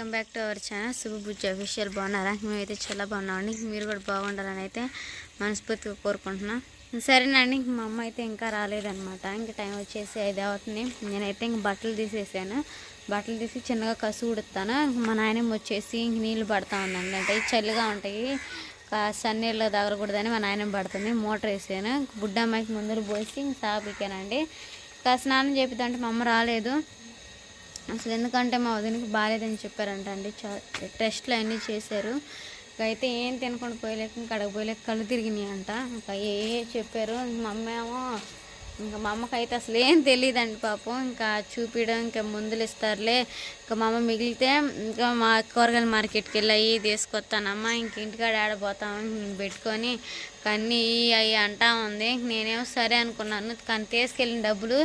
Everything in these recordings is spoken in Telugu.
Welcome back to our channel. Shubhabujji official బాగున్నారా? మేమైతే చాలా బాగున్నామండి. మీరు కూడా బాగుండాలని అయితే మనస్ఫూర్తిగా కోరుకుంటున్నాం. సరేనండి మా అమ్మ అయితే ఇంకా రాలేదనమాట ఇంకా టైం వచ్చేసి ఐదు అవుతుంది. నేనైతే ఇంక బట్టలు తీసేసాను. బట్టలు తీసి చిన్నగా కసు ఉడుతాను. మా నాయనమ్మ వచ్చేసి ఇంక నీళ్ళు పడతా ఉందండి అంటే చల్లిగా చలిగా ఉంటాయి సన్నీళ్ళు తగలకూడదని మా నాయనమ్మ పడుతుంది. మోటార్ వేసాను. బుడ్డమ్మాయికి ముందర పోసి ఇంక సాపికానండి ఇంకా స్నానం చేపిద్దామంటే మా అమ్మ రాలేదు. అసలు ఎందుకంటే మా వదినకి బాగాలేదని చెప్పారంట అండి. చా టెస్ట్లు అన్నీ చేశారు. ఇంకా అయితే ఏం తినకుండా పోయలేక ఇంకా పోయలేక కళ్ళు తిరిగినాయి అంట ఇంకా ఏ చెప్పారు? మా అమ్మ ఏమో ఇంకా మా అమ్మకి అయితే అసలు ఏం తెలియదండి పాపం. ఇంకా చూపించడం ఇంకా మందులు ఇస్తారులే. ఇంకా మా అమ్మ మిగిలితే ఇంకా మా కూరగాయల మార్కెట్కి వెళ్ళి అవి తీసుకొస్తానమ్మా ఇంక ఇంటికాడ ఆడపోతామని పెట్టుకొని కన్నీ అవి అంటా ఉంది. నేనేమో సరే అనుకున్నాను. కానీ తీసుకెళ్ళిన డబ్బులు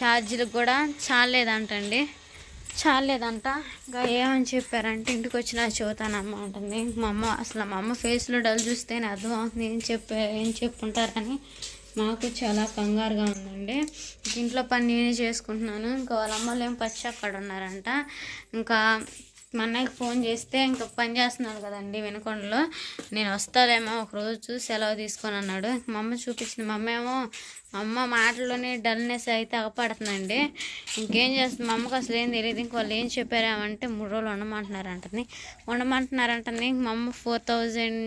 ఛార్జీలకు కూడా చాలేదంటండి చాలేదంట. ఇంకా ఏమని చెప్పారంటే ఇంటికి వచ్చిన చెబుతానమ్మ అంటుంది మా అమ్మ అసలు మా అమ్మ ఫేస్లో డల్ చూస్తేనే అర్థం అవుతుంది ఏం చెప్పే ఏం చెప్పుంటారని. మాకు చాలా కంగారుగా ఉందండి. ఇంట్లో పని నేనే చేసుకుంటున్నాను. ఇంకా వాళ్ళ అమ్మలు ఏం పచ్చి అక్కడ ఉన్నారంట. ఇంకా మా అన్నయ్యకి ఫోన్ చేస్తే ఇంకా పని చేస్తున్నాడు కదండి వినకొండలో. నేను వస్తాలేమో ఒకరోజు సెలవు తీసుకొని అన్నాడు. మా అమ్మ చూపించింది. మా అమ్మ ఏమో మా అమ్మ మాటల్లోనే డల్నెస్ అయితే అగపడుతుందండి ఇంకేం చేస్తుంది? మా అమ్మకి అసలు ఏం తెలియదు ఇంక వాళ్ళు ఏం చెప్పారేమంటే మూడు రోజులు ఉండమంటున్నారంటుంది ఉండమంటున్నారంటని మా అమ్మ ఫోర్ థౌజండ్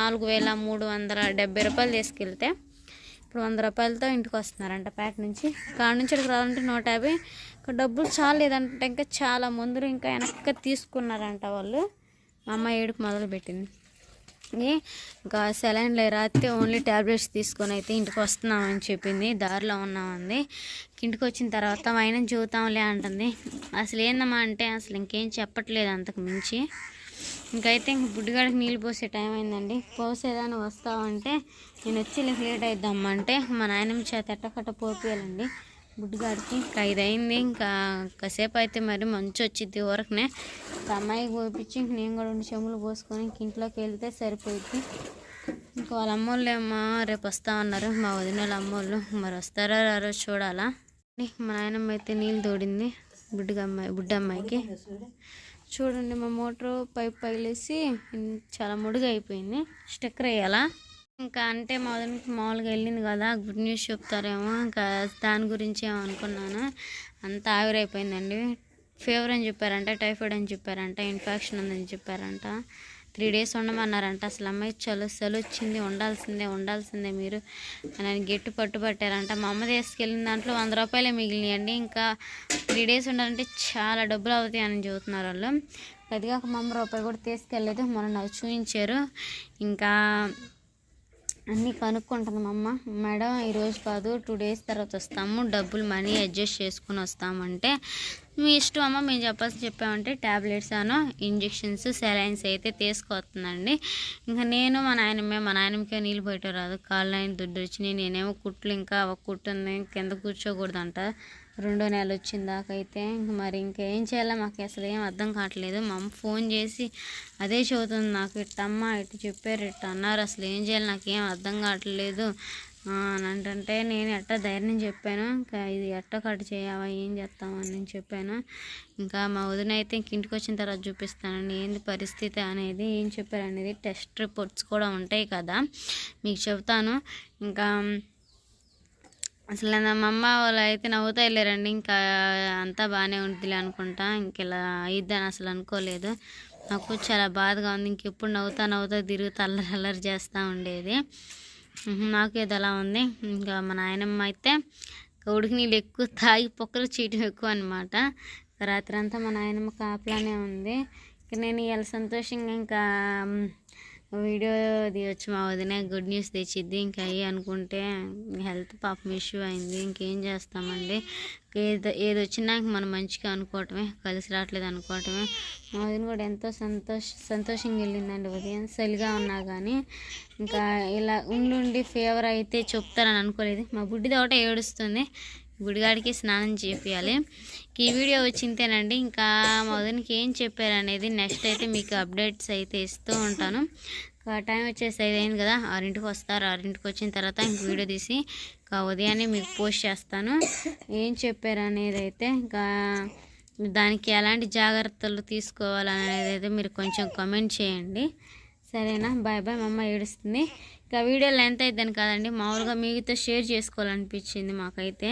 నాలుగు వేల మూడు వందల డెబ్బై రూపాయలు తీసుకెళ్తే ఇప్పుడు వంద రూపాయలతో ఇంటికి వస్తున్నారంట ప్యాక్ నుంచి. కాడ నుంచి ఇక్కడికి రావాలంటే నూట యాభై. డబ్బులు చాలా లేదంటే ఇంకా చాలా ముందు ఇంకా వెనక్కి తీసుకున్నారంట వాళ్ళు. మా అమ్మ ఏడుపు మొదలుపెట్టింది. ఇంకా సెలైన్లో రాత్రి ఓన్లీ ట్యాబ్లెట్స్ తీసుకొని అయితే ఇంటికి వస్తున్నామని చెప్పింది. దారిలో ఉన్నామంది. ఇంటికి వచ్చిన తర్వాత అయినా చూద్దాంలే అంటుంది. అసలు ఏందమ్మా అంటే అసలు ఇంకేం చెప్పట్లేదు అంతకు మించి. ఇంకైతే ఇంక బుడ్డిగాడికి నీళ్ళు పోసే టైం అయిందండి. పోసేదాన్ని వస్తావంటే నేను వచ్చి లేట్ అయిద్దామా అంటే మా నాయనమ్మ చేత ఎట్టకట్ట పోపియాలండి. బుడ్డిగాడికి ఇంకా ఐదు అయింది ఇంకా కాసేపు అయితే మరి మంచి వచ్చింది వరకునే అమ్మాయి అమ్మాయికి పోపించి ఇంక నేను కూడా రెండు చెములు పోసుకొని ఇంక ఇంట్లోకి వెళ్తే సరిపోయింది ఇంకా వాళ్ళ అమ్మోళ్ళు ఏమో రేపు వస్తా ఉన్నారు మా వదిన వాళ్ళ అమ్మోళ్ళు. మరి వస్తారో రారో చూడాలా. మా నాయనమ్మ అయితే నీళ్ళు తోడింది. బుడ్డిగా అమ్మాయి బుడ్డమ్మాయికి. చూడండి మా మోటార్ పైప్ పగిలేసి చాలా ముడుగా అయిపోయింది. స్టిక్కర్ వేయాలా? ఇంకా అంటే మా మామూలుగా వెళ్ళింది కదా గుడ్ న్యూస్ చెప్తారేమో. ఇంకా దాని గురించి ఏమో అనుకున్నాను. అంతా ఆవిరైపోయిందండి. ఫీవర్ అని చెప్పారంట టైఫాయిడ్ అని చెప్పారంట ఇన్ఫెక్షన్ ఉందని చెప్పారంట. త్రీ డేస్ ఉండమన్నారంట. అసలు అమ్మాయి చలు చలు వచ్చింది ఉండాల్సిందే ఉండాల్సిందే మీరు నన్ను గెట్టు పట్టుబట్టారంట మా అమ్మ తీసుకెళ్ళిన దాంట్లో వంద రూపాయలే మిగిలినాయండి. ఇంకా త్రీ డేస్ ఉండాలంటే చాలా డబ్బులు అవుతాయి అని చెబుతున్నారు వాళ్ళు. అదిగాక ఒక మమ్మ రూపాయి కూడా తీసుకెళ్ళలేదు. మొన్న నాకు చూపించారు ఇంకా అన్నీ కనుక్కుంటుంది మా అమ్మ. మేడం ఈరోజు కాదు టూ డేస్ తర్వాత వస్తాము. డబ్బులు మనీ అడ్జస్ట్ చేసుకుని వస్తామంటే మీ ఇష్టం అమ్మ మేము చెప్పాల్సి చెప్పామంటే ట్యాబ్లెట్స్ అను ఇంజెక్షన్స్ సెలైన్స్ అయితే తీసుకొస్తుందండి. ఇంకా నేను మా నాయనమ్మే మా నాయనమ్మకే నీళ్ళు పోయటం రాదు. కాళ్ళు ఆయన దుడ్డు వచ్చినాయి. నేనేమో కుట్లు ఇంకా ఒక కుట్టు ఉంది. కింద కూర్చోకూడదంట. రెండో నెల వచ్చిన దాకా అయితే ఇంక మరి ఇంకేం చేయాలో మాకు అసలు ఏం అర్థం కావట్లేదు. మా అమ్మ ఫోన్ చేసి అదే చదువుతుంది నాకు. ఇట్టమ్మ ఇటు చెప్పారు ఇట్ట అన్నారు. అసలు ఏం చేయాలి నాకేం అర్థం కావట్లేదు. అని అంటే నేను ఎట్ట ధైర్యం చెప్పాను. ఇంకా ఇది ఎట్ట కట్ చేయవా ఏం చేస్తామని నేను చెప్పాను. ఇంకా మా వదిన అయితే ఇంక ఇంటికి వచ్చిన తర్వాత చూపిస్తానండి. ఏంది పరిస్థితి అనేది ఏం చెప్పారు అనేది టెస్ట్ రిపోర్ట్స్ కూడా ఉంటాయి కదా మీకు చెప్తాను ఇంకా అసలు నా మా అమ్మ వాళ్ళు అయితే నవ్వుతా వెళ్ళారండి. ఇంకా అంతా బాగానే ఉంటుందిలే అనుకుంటా. ఇంక ఇలా అయిద్దని అసలు అనుకోలేదు. నాకు చాలా బాధగా ఉంది. ఇంకెప్పుడు నవ్వుతా నవ్వుతా తిరుగుతా అల్లరి అల్లరి చేస్తూ ఉండేది. నాకు ఇది అలా ఉంది. ఇంకా మా నాయనమ్మ అయితే ఇంకా ఉడికి నీళ్ళు ఎక్కువ తాగి పొక్కలు చీయటం ఎక్కువ అనమాట రాత్రి అంతా మా నాయనమ్మ కాపలానే ఉంది. ఇక నేను ఇవాళ సంతోషంగా ఇంకా వీడియో తీయొచ్చు మా వదిన గుడ్ న్యూస్ తెచ్చిద్ది. ఇంకా అయ్యి అనుకుంటే హెల్త్ పాపం ఇష్యూ అయింది. ఇంకేం చేస్తామండి? ఏది ఏది వచ్చినా ఇంక మనం మంచిగా అనుకోవటమే కలిసి రావట్లేదు అనుకోవటమే. మా వదిన కూడా ఎంతో సంతోష సంతోషంగా వెళ్ళిందండి ఉదయం. చలిగా ఉన్నా కానీ ఇంకా ఇలా ఉండి ఫీవర్ అయితే చెప్తారని అనుకోలేదు. మా బుడ్డిది ఒకటే ఏడుస్తుంది. గుడిగాడికి స్నానం చేపియాలి ఈ వీడియో వచ్చింతేనండి ఇంకా మా ఏం చెప్పారు అనేది నెక్స్ట్ అయితే మీకు అప్డేట్స్ అయితే ఇస్తూ ఉంటాను. టైం వచ్చేసి ఐదు అయింది కదా ఆరింటికి వస్తారు. ఆరింటికి వచ్చిన తర్వాత ఇంక వీడియో తీసి ఇంకా ఉదయాన్నే మీకు పోస్ట్ చేస్తాను. ఏం చెప్పారు అనేది అయితే ఇంకా దానికి ఎలాంటి జాగ్రత్తలు తీసుకోవాలనేది అయితే మీరు కొంచెం కమెంట్ చేయండి. సరేనా? బాయ్ బాయ్ మా అమ్మ ఏడుస్తుంది. ఇంకా వీడియో లెంత్ అయిద్దని కాదండి. మామూలుగా మీతో షేర్ చేసుకోవాలనిపించింది మాకైతే.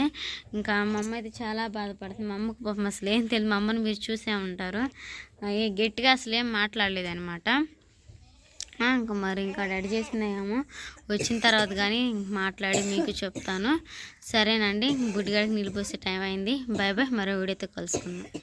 ఇంకా మా అమ్మ అయితే చాలా బాధపడుతుంది. మా అమ్మకు పాపం అసలు ఏం తెలియదు మా అమ్మని మీరు చూసే ఉంటారు. ఏ గట్టిగా అసలు ఏం మాట్లాడలేదన్నమాట. ఇంకా మరి ఇంకా రెడీ చేసిందేమో. వచ్చిన తర్వాత కానీ మాట్లాడి మీకు చెప్తాను. సరేనండి. బుడ్డిగాడికి నిలిపోసే టైం అయింది. బాయ్ బాయ్ మరో వీడియోతో కలుసుకుందాం.